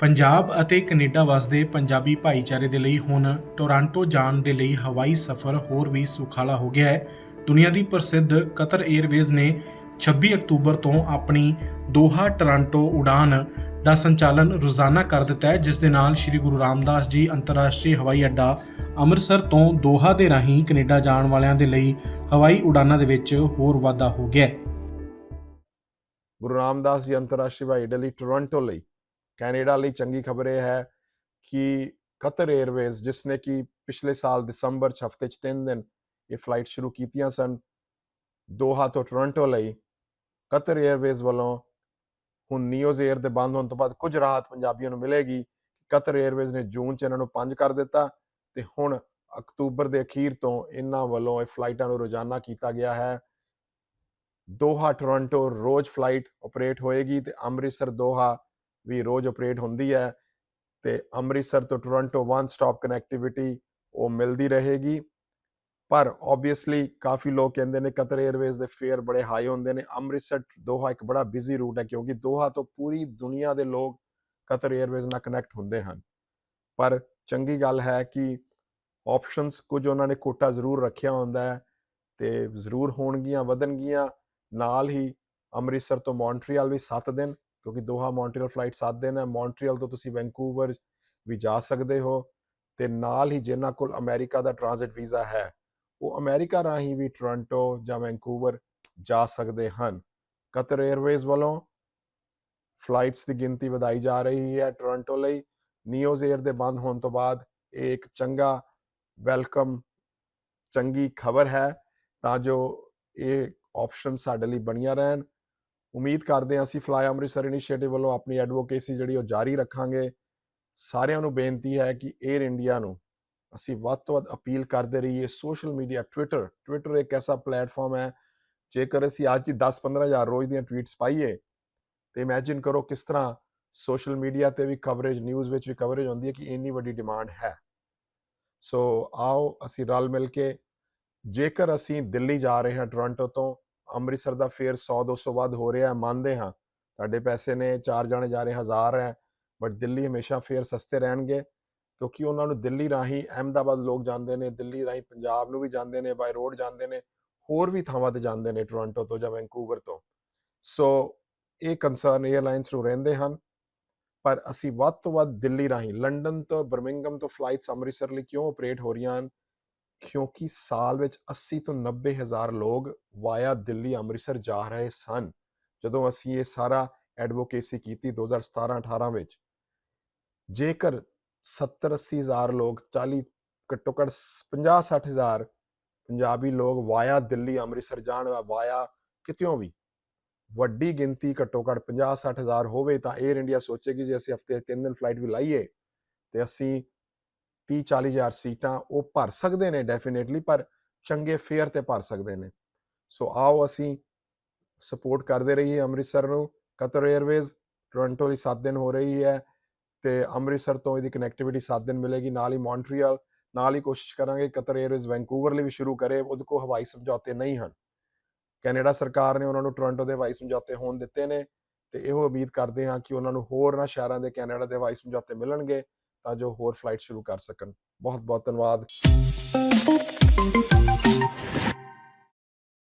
ਪੰਜਾਬ ਅਤੇ ਕੈਨੇਡਾ ਵਸਦੇ ਪੰਜਾਬੀ ਭਾਈਚਾਰੇ ਦੇ ਲਈ ਹੁਣ ਟੋਰਾਂਟੋ ਜਾਣ ਦੇ ਲਈ ਹਵਾਈ ਸਫ਼ਰ ਹੋਰ ਵੀ ਸੁਖਾਲਾ ਹੋ ਗਿਆ ਹੈ। ਦੁਨੀਆ ਦੀ ਪ੍ਰਸਿੱਧ ਕਤਰ 에ਅਰਵੇਜ਼ ਨੇ 26 ਅਕਤੂਬਰ ਤੋਂ ਆਪਣੀ ਦੋਹਾ ਟੋਰਾਂਟੋ ਉਡਾਨ ਦਾ ਸੰਚਾਲਨ ਰੋਜ਼ਾਨਾ ਕਰ ਦਿੱਤਾ ਹੈ, ਜਿਸ ਦੇ ਨਾਲ ਸ੍ਰੀ ਗੁਰੂ ਰਾਮਦਾਸ ਜੀ ਅੰਤਰਰਾਸ਼ਟਰੀ ਹਵਾਈ ਅੱਡਾ ਅੰਮ੍ਰਿਤਸਰ ਤੋਂ ਦੋਹਾ ਦੇ ਰਾਹੀਂ ਕੈਨੇਡਾ ਜਾਣ ਵਾਲਿਆਂ ਦੇ ਲਈ ਹਵਾਈ ਉਡਾਨਾਂ ਦੇ ਵਿੱਚ ਹੋਰ ਵਾਧਾ ਹੋ ਗਿਆ ਗੁਰੂ ਰਾਮਦਾਸ ਜੀ ਅੰਤਰਰਾਸ਼ਟਰੀ ਹਵਾਈ ਅੱਡੇ ਲਈ ਟੋਰਾਂਟੋ ਲਈ ਕੈਨੇਡਾ ਲਈ ਚੰਗੀ ਖਬਰ ਇਹ ਹੈ ਕਿ ਕਤਰ 에ਅਰਵੇਜ਼ ਜਿਸ ਨੇ ਕਿ ਪਿਛਲੇ ਸਾਲ ਦਸੰਬਰ ਚ ਹਫ਼ਤੇ ਚ ਤਿੰਨ ਦਿਨ ਇਹ ਫਲਾਈਟ ਸ਼ੁਰੂ ਕੀਤੀਆਂ ਸਨ, ਦੋਹਾ ਤੋਂ ਟੋਰਾਂਟੋ ਲਈ, ਕਤਰ 에ਅਰਵੇਜ਼ ਵੱਲੋਂ ਹੁਣ ਨਿਊਜ਼ 에ਅਰ ਦੇ ਬੰਦ ਹੋਣ ਤੋਂ ਬਾਅਦ ਕੁਝ ਰਾਹਤ ਪੰਜਾਬੀਆਂ ਨੂੰ ਮਿਲੇਗੀ। ਕਤਰ 에ਅਰਵੇਜ਼ ਨੇ ਜੂਨ ਚ ਇਹਨਾਂ ਨੂੰ ਪੰਜ ਕਰ ਦਿੱਤਾ ਤੇ ਹੁਣ ਅਕਤੂਬਰ ਦੇ ਅਖੀਰ ਤੋਂ ਇਹਨਾਂ ਵੱਲੋਂ ਇਹ ਫਲਾਈਟਾਂ ਨੂੰ ਰੋਜ਼ਾਨਾ ਕੀਤਾ ਗਿਆ ਹੈ। ਦੋਹਾ ਟੋਰਾਂਟੋ ਰੋਜ਼ ਫਲਾਈਟ ਆਪਰੇਟ ਹੋਏਗੀ ਤੇ ਅੰਮ੍ਰਿਤਸਰ ਦੋਹਾ ਵੀ ਰੋਜ਼ ਆਪਰੇਟ ਹੁੰਦੀ ਹੈ ਤੇ ਅੰਮ੍ਰਿਤਸਰ ਤੋਂ ਟੋਰਾਂਟੋ ਵਨ ਸਟਾਪ ਕਨੈਕਟੀਵਿਟੀ ਉਹ ਮਿਲਦੀ ਰਹੇਗੀ। ਪਰ ਆਬਵੀਅਸਲੀ ਕਾਫੀ ਲੋਕ ਕਹਿੰਦੇ ਨੇ ਕਤਰ 에ਅਰਵੇਜ਼ ਦੇ ਫੇਅਰ ਬੜੇ ਹਾਈ ਹੁੰਦੇ ਨੇ। ਅੰਮ੍ਰਿਤਸਰ ਦੋਹਾ ਇੱਕ ਬੜਾ ਬਿਜ਼ੀ ਰੂਟ ਹੈ ਕਿਉਂਕਿ ਦੋਹਾ ਤੋਂ ਪੂਰੀ ਦੁਨੀਆ ਦੇ ਲੋਕ ਕਤਰ 에ਅਰਵੇਜ਼ ਨਾਲ ਕਨੈਕਟ ਹੁੰਦੇ ਹਨ। ਪਰ ਚੰਗੀ ਗੱਲ ਹੈ ਕਿ ਆਪਸ਼ਨਸ ਕੁਝ ਉਹਨਾਂ ਨੇ ਕੋਟਾ ਜ਼ਰੂਰ ਰੱਖਿਆ ਹੁੰਦਾ ਹੈ ਤੇ ਜ਼ਰੂਰ ਹੋਣਗੀਆਂ, ਵਧਣਗੀਆਂ। ਨਾਲ ਹੀ ਅੰਮ੍ਰਿਤਸਰ ਤੋਂ ਮੌਂਟਰੀਅਲ ਵੀ 7 ਦਿਨ ਕਿਉਂਕਿ ਦੋਹਾ ਮੌਂਟਰੀਅਲ ਫਲਾਈਟ 7 ਦਿਨ ਹੈ। ਮੌਂਟਰੀਅਲ ਤੋਂ ਤੁਸੀਂ ਵੈਂਕੂਵਰ ਵੀ ਜਾ ਸਕਦੇ ਹੋ ਤੇ ਨਾਲ ਹੀ ਜਿਨ੍ਹਾਂ ਕੋਲ ਅਮਰੀਕਾ ਦਾ ਟ੍ਰਾਂਜ਼ਿਟ ਵੀਜ਼ਾ ਹੈ, ਉਹ ਅਮਰੀਕਾ ਰਾਹੀਂ ਵੀ ਟੋਰਾਂਟੋ ਜਾਂ ਵੈਂਕੂਵਰ ਜਾ ਸਕਦੇ ਹਨ। ਕਤਰ 에ਅਰਵੇਜ਼ ਵੱਲੋਂ ਫਲਾਈਟਸ ਦੀ ਗਿਣਤੀ ਵਧਾਈ ਜਾ ਰਹੀ ਹੈ ਟੋਰਾਂਟੋ ਲਈ। ਨਿਊਜ਼ 에ਅਰ ਦੇ ਬੰਦ ਹੋਣ ਤੋਂ ਬਾਅਦ ਇਹ ਇੱਕ ਚੰਗਾ, ਵੈਲਕਮ, ਚੰਗੀ ਖਬਰ ਹੈ ਤਾਂ ਜੋ ਇਹ ਆਪਸ਼ਨ ਸਾਡੇ ਲਈ ਬਣੀਆਂ ਰਹਿਣ। ਉਮੀਦ ਕਰਦੇ ਹਾਂ ਅਸੀਂ ਫਲਾਈ ਅੰਮ੍ਰਿਤਸਰ ਇਨੀਸ਼ੀਏਟਿਵ ਵੱਲੋਂ ਆਪਣੀ ਐਡਵੋਕੇਸੀ ਜਿਹੜੀ ਉਹ ਜਾਰੀ ਰੱਖਾਂਗੇ। ਸਾਰਿਆਂ ਨੂੰ ਬੇਨਤੀ ਹੈ ਕਿ 에ਅਰ ਇੰਡੀਆ ਨੂੰ ਅਸੀਂ ਵੱਧ ਤੋਂ ਵੱਧ ਅਪੀਲ ਕਰਦੇ ਰਹੀਏ। ਸੋਸ਼ਲ ਮੀਡੀਆ ਟਵਿੱਟਰ ਟਵਿੱਟਰ ਇੱਕ ਐਸਾ ਪਲੇਟਫਾਰਮ ਹੈ, ਜੇਕਰ ਅਸੀਂ ਅੱਜ ਹੀ 10-15 ਹਜ਼ਾਰ ਰੋਜ਼ ਦੀਆਂ ਟਵੀਟਸ ਪਾਈਏ, ਤੇ ਇਮੇਜਿਨ ਕਰੋ ਕਿਸ ਤਰ੍ਹਾਂ ਸੋਸ਼ਲ ਮੀਡੀਆ ਤੇ ਵੀ ਕਵਰੇਜ ਨਿਊਜ਼ ਵਿੱਚ ਵੀ ਕਵਰੇਜ ਹੁੰਦੀ ਹੈ ਕਿ ਇੰਨੀ ਵੱਡੀ ਡਿਮਾਂਡ ਹੈ। ਸੋ ਆਓ ਅਸੀਂ ਰਲ ਮਿਲ ਕੇ, ਜੇਕਰ ਅਸੀਂ ਦਿੱਲੀ ਜਾ ਰਹੇ ਹਾਂ ਟੋਰਾਂਟੋ ਤੋਂ ਅੰਮ੍ਰਿਤਸਰ ਦਾ ਫੇਅਰ 100 200 ਵੱਧ ਹੋ ਰਿਹਾ ਹੈ ਮੰਨਦੇ ਹਾਂ। ਤੁਹਾਡੇ ਪੈਸੇ ਨੇ ਚਾਰ ਜਾਣੇ ਜਾ ਰਹੇ, ਹਜ਼ਾਰ ਹੈ ਬਟ ਦਿੱਲੀ ਹਮੇਸ਼ਾ ਫੇਅਰ ਸਸਤੇ ਰਹਿਣਗੇ, ਕਿਉਂਕਿ ਉਹਨਾਂ ਨੂੰ ਦਿੱਲੀ ਰਾਹੀਂ ਅਹਿਮਦਾਬਾਦ ਲੋਕ ਜਾਂਦੇ ਨੇ, ਦਿੱਲੀ ਰਾਹੀਂ ਪੰਜਾਬ ਨੂੰ ਵੀ ਜਾਂਦੇ ਨੇ ਬਾਈ ਰੋਡ ਜਾਂਦੇ ਨੇ, ਹੋਰ ਵੀ ਥਾਵਾਂ ਤੇ ਜਾਂਦੇ ਨੇ ਟੋਰਾਂਟੋ ਤੋਂ ਜਾਂ ਵੈਂਕੂਵਰ ਤੋਂ। ਸੋ ਇਹ ਕੰਸਰਨ 에ਅਰਲਾਈਨਸ ਨੂੰ ਰਹਿੰਦੇ ਹਨ, ਪਰ ਅਸੀਂ ਵੱਧ ਤੋਂ ਵੱਧ ਦਿੱਲੀ ਰਾਹੀਂ ਲੰਡਨ ਤੋਂ ਬਰਮਿੰਗਮ ਤੋਂ ਫਲਾਈਟਸ ਅੰਮ੍ਰਿਤਸਰ ਲਈ ਕਿਉਂ ਆਪਰੇਟ ਹੋ ਰਹੀਆਂ ਹਨ? ਕਿਉਂਕਿ ਸਾਲ ਵਿੱਚ 80 ਤੋਂ 90 ਹਜ਼ਾਰ ਲੋਕ ਵਾਇਆ ਦਿੱਲੀ, ਅੰਮ੍ਰਿਤਸਰ ਜਾ ਰਹੇ ਸਨ, ਜਦੋਂ ਅਸੀਂ ਇਹ ਸਾਰਾ ਐਡਵੋਕੇਸੀ ਕੀਤੀ 2017-18 ਵਿੱਚ। ਜੇਕਰ 70 80 ਹਜ਼ਾਰ ਲੋਕ 40 ਘੱਟੋ ਘੱਟ 50 60 ਹਜ਼ਾਰ ਪੰਜਾਬੀ ਲੋਕ ਵਾਇਆ ਦਿੱਲੀ, ਅੰਮ੍ਰਿਤਸਰ ਜਾਣ ਵਾਇਆ ਕਿਤਿਓਂ ਵੀ, ਵੱਡੀ ਗਿਣਤੀ ਘੱਟੋ ਘੱਟ 50 60 ਹਜ਼ਾਰ ਹੋਵੇ ਤਾਂ 에ਅਰ ਇੰਡੀਆ ਸੋਚੇਗੀ ਜੇ ਅਸੀਂ ਹਫ਼ਤੇ 3 ਦਿਨ ਫਲਾਈਟ ਵੀ ਲਾਈਏ, ਤੇ ਅਸੀਂ 30 40 ਹਜ਼ਾਰ ਸੀਟਾਂ ਉਹ ਭਰ ਸਕਦੇ ਨੇ ਡੈਫੀਨੇਟਲੀ ਪਰ ਚੰਗੇ ਫੇਅਰ ਤੇ ਭਰ ਸਕਦੇ ਨੇ। ਸੋ ਆਓ ਅਸੀਂ ਸਪੋਰਟ ਕਰਦੇ ਰਹੀਏ ਅੰਮ੍ਰਿਤਸਰ ਨੂੰ। ਕਤਰ 에ਅਰਵੇਜ਼ ਟੋਰਾਂਟੋ ਲਈ 7 ਦਿਨ ਹੋ ਰਹੀ ਹੈ ਤੇ ਅੰਮ੍ਰਿਤਸਰ ਤੋਂ ਇਹਦੀ ਕਨੈਕਟੀਵਿਟੀ 7 ਦਿਨ ਮਿਲੇਗੀ, ਨਾਲ ਹੀ ਮੌਂਟਰੀਅਲ ਨਾਲ ਹੀ ਕੋਸ਼ਿਸ਼ ਕਰਾਂਗੇ ਕਤਰ 에ਅਰਵੇਜ਼ ਵੈਂਕੂਵਰ ਲਈ ਵੀ ਸ਼ੁਰੂ ਕਰੇ, ਉਹਦੇ ਕੋ ਹਵਾਈ ਸਮਝੌਤੇ ਨਹੀਂ ਹਨ। ਕੈਨੇਡਾ ਸਰਕਾਰ ਨੇ ਉਹਨਾਂ ਨੂੰ ਟੋਰਾਂਟੋ ਦੇ ਹਵਾਈ ਸਮਝੌਤੇ ਹੋਣ ਦਿੱਤੇ ਨੇ ਤੇ ਇਹੋ ਉਮੀਦ ਕਰਦੇ ਹਾਂ ਕਿ ਉਹਨਾਂ ਨੂੰ ਹੋਰ ਨਾ ਸ਼ਹਿਰਾਂ ਦੇ ਕੈਨੇਡਾ ਦੇ ਹਵਾਈ ਸਮਝੌਤੇ ਮਿਲਣਗੇ। ਤਾਂ ਜੋ ਹੋਰ ਫਲਾਈਟ ਸ਼ੁਰੂ ਕਰ ਸਕਣ। ਬਹੁਤ ਬਹੁਤ ਧੰਨਵਾਦ।